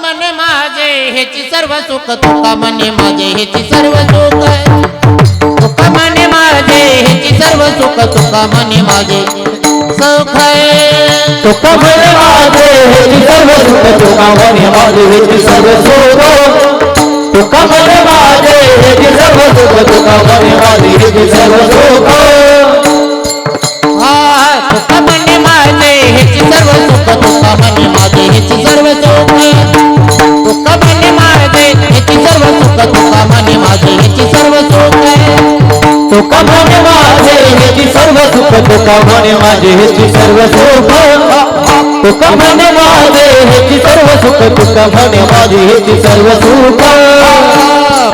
म्हणे माझे, हेची सर्व सुख तुका म्हणे माझे, हेची सर्व सुख. तुका म्हणे माझे, हेची सर्व सुख तुका म्हणे माझे. सुख तुका म्हणे माझे, हेची सर्व सुख तुका म्हणे माझे, हेची सर्व सुख. तुका म्हणे माझे, हेची सर्व सुख तुका म्हणे तुका म्हणे माझे हेची सर्व सुख तुका म्हणे माझे हेची सर्व सुख. तुका म्हणे माझे हेची सर्व सुख तुका म्हणे माझे हेची सर्व सुख.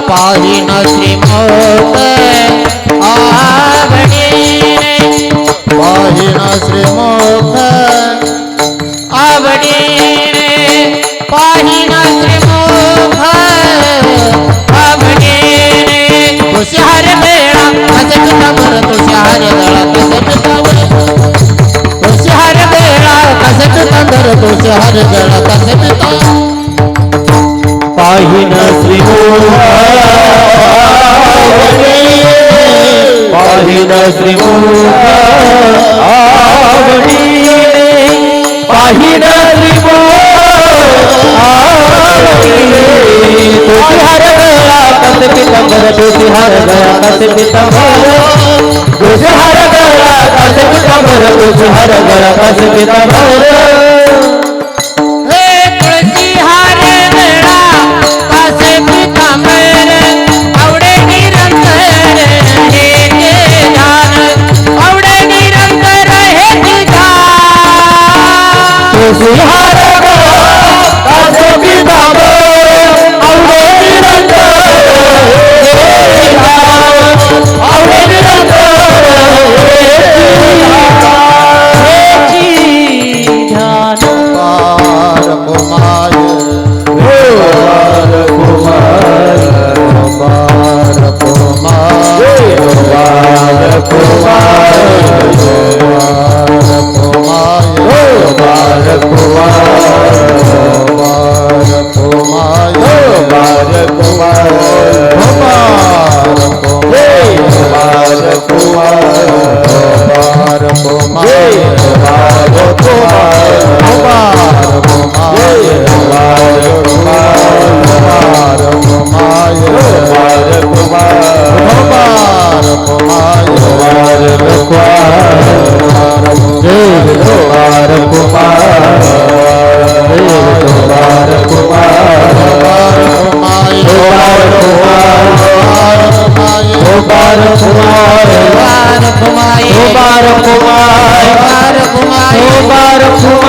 पाहिन श्रीमोत आवडे पाहिन श्रीमोत आवडे पाहिन श्रीमोख अंदर कुछ तो हर जड़ बसता पाही न श्री पाही न श्री पाही न श्री तुझ हर गया कस पितंबर तुझ हर गया पितंबर तुझ हर गया पितंबर तुझ हर गया पितंबर Tuổi. মুবারক মুবারক মুবারক